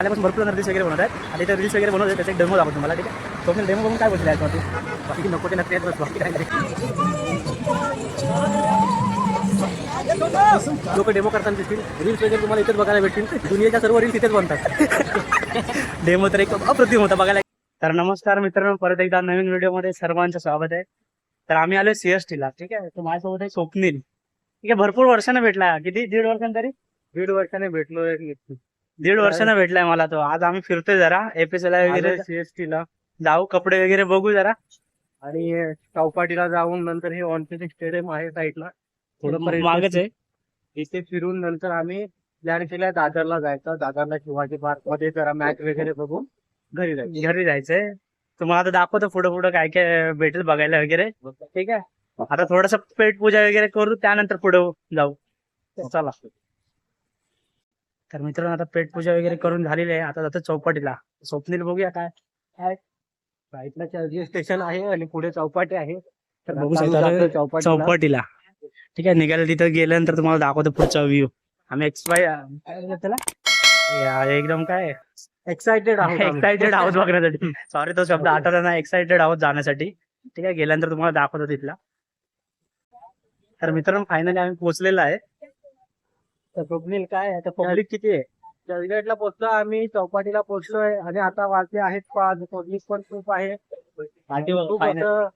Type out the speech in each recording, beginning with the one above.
आल्यापासून भरपूर रील्स वगैरे बनवत आहेत. आणि ते रील्स वगैरे बनवत त्याचा एक डेमो दाखवतो तुम्हाला ठीक आहे? तो डेमो बघून काय बोलतो याच्यावरती बाकी? नको ते नक्की बाकी काय लोक डेमो करताना दिसतील. रील्स वगैरे तुम्हाला इथेच बघायला भेटतील. दुनियाच्या सर्व रील्स इथेच बनतात. डेमो तर एक अप्रतिम होता बघायला. तर नमस्कार मित्रांनो परत एकदा नवीन व्हिडिओमध्ये सर्वांचं स्वागत आहे. तर आम्ही आलोय सीएसटी ला ठीक आहे? तो माझ्यासोबत आहे स्वप्नील. ठीक आहे भरपूर वर्षाने भेटला. किती? दीड वर्षांनी तरी? दीड वर्षाने भेटलो दीड वर्षाने भेटलाय मला तो. आज आम्ही फिरतोय जरा एपीएसएल वगैरे. सीएसटी ला. जाऊ कपडे वगैरे बघू जरा. आणि चौपाटीला जाऊन नंतर हे ऑनफिट स्टेडियम आहे साईडला. थोडंफार मागच आहे? इथे फिरून नंतर आम्ही प्लॅन केलाय दादरला जायचं. दादरला शिवाजी पार्कमध्ये जरा मॅच वगैरे बघून घरी जायचं. घरी जायचंय. तुम्हाला आता दाखवतो पुढं पुढं काय काय भेटेल बघायला वगैरे. ठीक आहे? आता थोडस पेट पूजा वगैरे करू त्यानंतर पुढे जाऊ. चला. तर मित्रांनो आता पेट पूजा वगैरे करून झालेली आहे. आता जातो चौपाटीला. स्वप्नील बघूया काय साईडला चार्जिंग स्टेशन आहे आणि पुढे चौपाटी आहे. तर बघू शकता चौपाटीला. ठीक आहे निघायला तिथं गेल्यानंतर तुम्हाला दाखवतो पुढचा व्ह्यू आम्ही एक्सपाय काय त्याला? एकदम काय? एक्साइटेड आहोत. एक्साइटेड आहोत बघण्यासाठी. सॉरी तो शब्द आठवला ना एक्साइटेड आहोत जाण्यासाठी. ठीक आहे गेल्यानंतर तुम्हाला दाखवतो तिथला. तर मित्रांनो फायनली आम्ही पोहोचलेलो आहे. तर स्वप्नील काय आता पब्लिक किती आहे? चर्चगेटला पोहोचलो आम्ही चौपाटीला पोहोचलोय आणि आता वाजले आहेत पाच पब्लिक पण खूप आहे. खूप. असं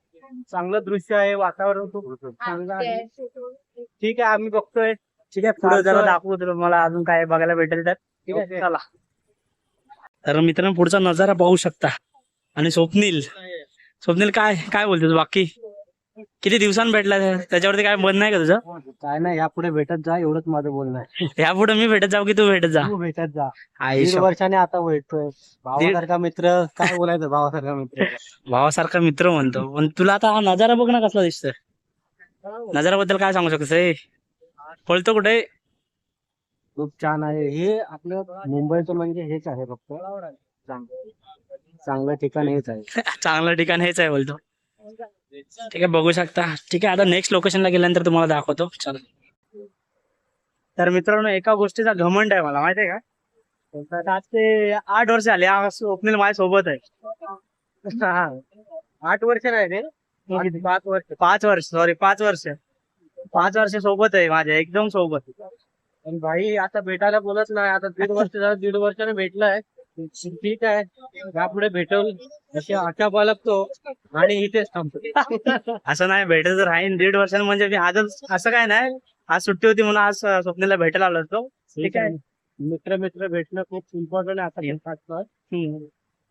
चांगलं दृश्य आहे वातावरण खूप चांगलं आहे. ठीक आहे आम्ही बघतोय. ठीक आहे पुढे जरा. दाखवू मला अजून काय बघायला भेटेल तर. ठीक आहे. चला. तर मित्रांनो पुढचा नजारा पाहू शकता. आणि स्वप्नील. स्वप्नील काय काय बोलतो बाकी? किती दिवसांनी भेटला त्याच्यावरती काय बंद नाही का तुझं? काय नाही यापुढे भेटत जा एवढंच माझं बोलणं आहे. यापुढे मी भेटत जाऊ की तू भेटत जा? तू भेटत जा. दीड वर्षाने आता भेटतोय. भावासारखा मित्र काय बोलायचं भावासारखा मित्र? भावासारखा मित्र म्हणतो. पण तुला आता हा नजारा बघ ना कसला दिसतोय? नजाराबद्दल काय सांगू शकतो ए पळतो कुठे? खूप छान आहे. हे आपलं मुंबईचं म्हणजे हेच आहे फक्त. चांगलं चांगलं ठिकाण हेच आहे. चांगलं ठिकाण हेच आहे बोलतो. ठीक आहे बघू शकता. ठीक आहे आता नेक्स्ट लोकेशनला गेल्यानंतर तुम्हाला दाखवतो. चल. तर मित्रांनो एका गोष्टीचा घमंड आहे मला माहितीये का? आज ते आठ वर्ष आले स्वप्नील माझ्या सोबत आहे. हा. आठ वर्ष नाही रे. आठ- पाच वर्ष. पाच वर्ष सॉरी पाच वर्ष. पाच वर्ष सोबत आहे माझ्या एकदम सोबत. पण भाई आता भेटायला बोलत नाही आता दीड वर्ष झालं दीड वर्षाने भेटलाय. ठीक आहे. यापुढे भेटल अशी आशा बाळगतो आणि इथेच थांबतो. असं नाही भेटत राहीन. दीड वर्षांनी म्हणजे मी आजच असं काय नाही. आज सुट्टी होती म्हणून आज स्वप्नीला भेटायला आलो होतो. ठीक आहे. मित्र मित्र भेटणं खूप इम्पॉर्टंट आहे आता.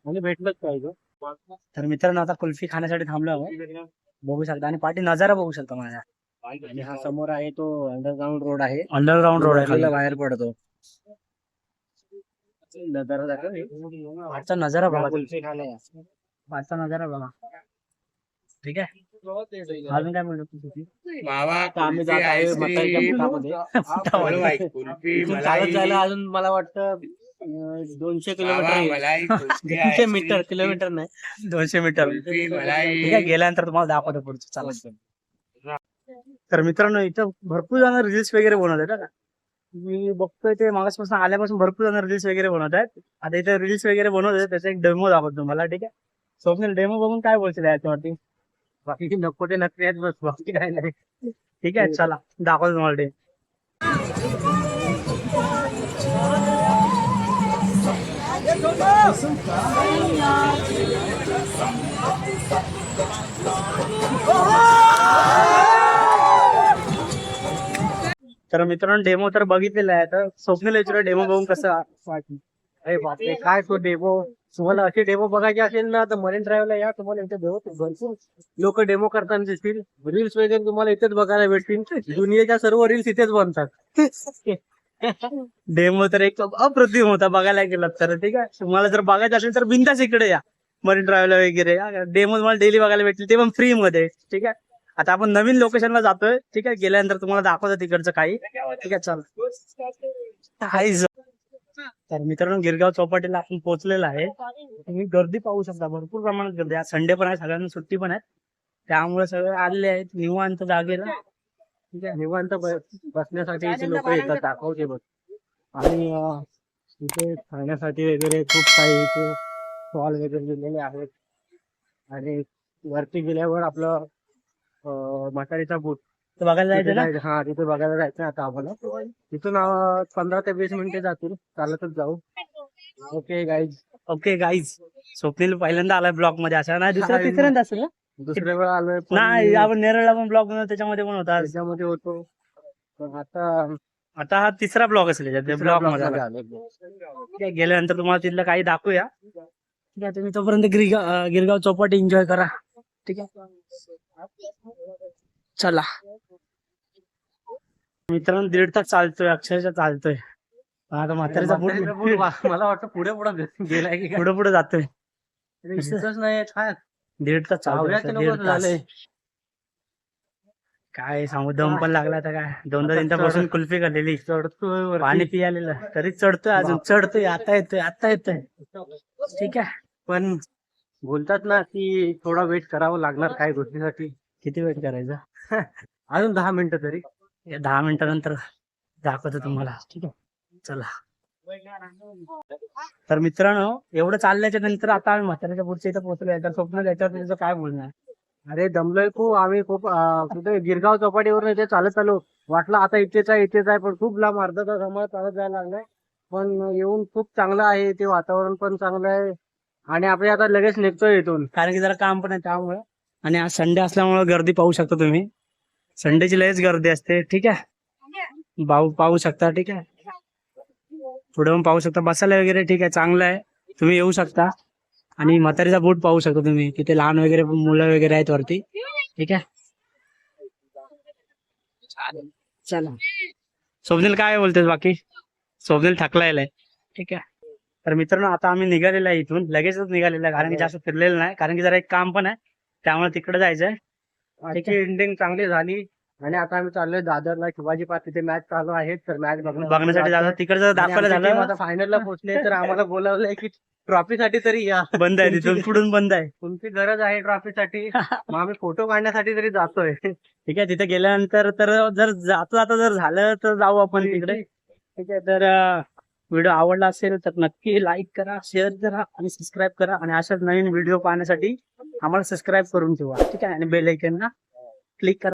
आणि भेटलंच पाहिजे. तर मित्रांनो आता कुल्फी खाण्यासाठी थांबलो बघू शकता. आणि पाठी नजारा बघू शकता माझ्या आणि हा समोर आहे तो अंडरग्राऊंड रोड आहे. अंडरग्राऊंड रोड आहे. बाहेर पडतो. नजारा दाखव. नजारा बघा. पाठचा नजारा बघा. ठीक आहे? अजून काय म्हणतो अजून मला वाटतं दोनशे किलोमीटर. दोनशे मीटर किलोमीटर नाही. दोनशे मीटर. ठीक आहे गेल्यानंतर तुम्हाला दाखवतो पुढचं. चालत तर मित्रांनो इथं भरपूर जण रील्स वगैरे बनवत आहेत मी बघतोय ते मागासपासून आल्यापासून भरपूर जण रील्स वगैरे बनवत आहेत. आता इथे रील्स वगैरे बनवत आहेत त्याचा एक डेमो दाखवतो तुम्हाला ठीक आहे? स्वप्नील डेमो बघून काय बोलशील याच्यावरती? बाकी नको ते नक्की आहेत बस बाकी काय नाही. ठीक आहे चला दाखवतो तुम्हाला ते. तर मित्रांनो डेमो तर बघितलेला आहे तर स्वप्नील याच्यावर डेमो बघून कसं वाटलं? अरे बापरे काय तो डेमो तुम्हाला असे डेमो बघायचे असेल ना तर मरीन ड्राईव्हला या. तुम्हाला इथे डेमो भरपूर लोक डेमो करताना दिसतील. रील्स वगैरे तुम्हाला इथेच बघायला भेटतील. दुनियेच्या सर्व रील्स इथेच बनतात. डेमो तर एक अप्रतिम होता बघायला गेलात तर ठीक आहे? तुम्हाला जर बघायचं असेल तर बिंदास इकडे या. मरीन ड्राईव्हला वगैरे डेमो तुम्हाला डेली बघायला भेटतील. ते पण फ्री मध्ये ठीक आहे? आता आपण नवीन लोकेशनला जातोय. ठीक आहे? गेल्यानंतर तुम्हाला दाखवतो तिकडचं काही. ठीक आहे? चल. हायच. तर मित्रांनो गिरगाव चौपाटीला आपण पोहोचलेला आहे. तुम्ही गर्दी पाहू शकता. भरपूर प्रमाणात गर्दी आज संडे पण आहे. सगळ्यांना सुट्टी पण आहे. त्यामुळे सगळे आलेले आहेत. निवांत जागेला. ठीक आहे? निवांत बसण्यासाठी इथे लोक येतात. दाखवते बघ. आणि इथे खाण्यासाठी वगैरे खूप काही इथे स्टॉल वगैरे दिलेले आहेत. आणि वरती गेल्यावर आपलं म्हातारीचा बूट बघायला जायचं हा तिथे बघायला जायचं आता आम्हाला. तिथून पंधरा ते वीस मिनिटे जातील. चालतच जाऊ. Okay guys okay guys Swapnil पहिल्यांदा आलाय ब्लॉगमध्ये असा नाही दुसरा तिसऱ्यांदा असेल ना? दुसऱ्या वेळा आलोय नाही आपण नेरळला पण ब्लॉग त्याच्यामध्ये पण होता त्याच्यामध्ये होतो. पण आता आता हा तिसरा ब्लॉग असेल ब्लॉगमध्ये गेल्यानंतर तुम्हाला तिथलं काही दाखवूया. ठीक आहे तुम्ही तोपर्यंत गिरगाव गिरगाव चौपाटी एन्जॉय करा. ठीक आहे? चला. मित्रांनो दीड तास चालतोय अक्षरशः चालतोय. पण आता म्हातारीचा बूट वा- मला वाटतं पुढे पुढे गेलाय की पुढे पुढे जातोय. दिसतच नाही काय दीड तास. झालंय. काय सांगू दम पण लागला आता काय. दोनदा आता तीनदा बसून कुल्फी खाल्लेली. चढतोय. पाणी पियालेलं. तरी चढतोय अजून. चढतोय आता येतोय आता येतोय. ठीक आहे. पण बोलतात ना की थोडा वेट करावं लागणार काही गोष्टीसाठी. किती वेट करायचा? अजून दहा मिनिटं तरी. या दहा मिनिटानंतर दाखवतो तुम्हाला. ठीक आहे. चला. तर मित्रांनो एवढं चालल्याच्या नंतर आता आम्ही म्हाताऱ्याच्या पुढच्या इथं पोहोचलोय. तर स्वप्न त्याच्यावर त्याचं काय बोलणार? अरे दमलोय खूप आम्ही खूप कुठे गिरगाव चौपाटीवर इथे चालत चालू वाटलं आता इथेच आहे इथेच आहे पण खूप लांब अर्धा तास आम्हाला चालत जायला लागलाय. पण येऊन खूप चांगलं आहे ते वातावरण पण चांगलं आहे. आणि आपण आता लगेच निघतोय इथून. कारण की जरा काम पण आहे त्यामुळे. आणि आज संडे असल्यामुळे गर्दी पाहू शकता तुम्ही. संडेची लयच गर्दी असते. ठीक आहे? भाऊ पाहू शकता. ठीक आहे? पुढे पण पाहू शकता. बसायला वगैरे ठीक आहे. चांगलं आहे. तुम्ही येऊ शकता. आणि म्हातारीचा बूट पाहू शकता तुम्ही. तिथे लहान वगैरे मुलं वगैरे आहेत वरती. ठीक आहे? चला. स्वप्नील काय बोलतेस बाकी? स्वप्नील थकलाय ठीक आहे? तर मित्रांनो आता आम्ही निघालेलो आहे इथून. लगेचच निघालेलो आहे कारण की जास्त फिरलेलं नाही कारण की जरा एक काम पण आहे त्यामुळे तिकडे जायचंय. आजची एंडिंग चांगली झाली. आणि आता आम्ही चाललोय दादरला. शिवाजी पार्क तिथे मॅच चालू आहे तर मॅच बघण्यासाठी जायचं तिकडे दाखवायला झालं आता फायनलला पोहोचले तर आम्हाला बोलावलंय की ट्रॉफीसाठी तरी या. बंद आहे तिथून पुढून बंद आहे. तुमची गरज आहे ट्रॉफीसाठी मग आम्ही फोटो काढण्यासाठी तरी जातोय. ठीक आहे तिथे गेल्यानंतर तर जर जाता जाता जर झालं तर जाऊ आपण तिकडे. ठीक. आहे तर व्हिडिओ आवडला असेल तर नक्की लाईक करा शेअर करा आणि सबस्क्राईब करा. आणि अशाच नवीन व्हिडिओ पाहण्यासाठी आम्हाला सबस्क्राईब करून ठेवा. ठीक आहे? आणि बेल ना क्लिक करा.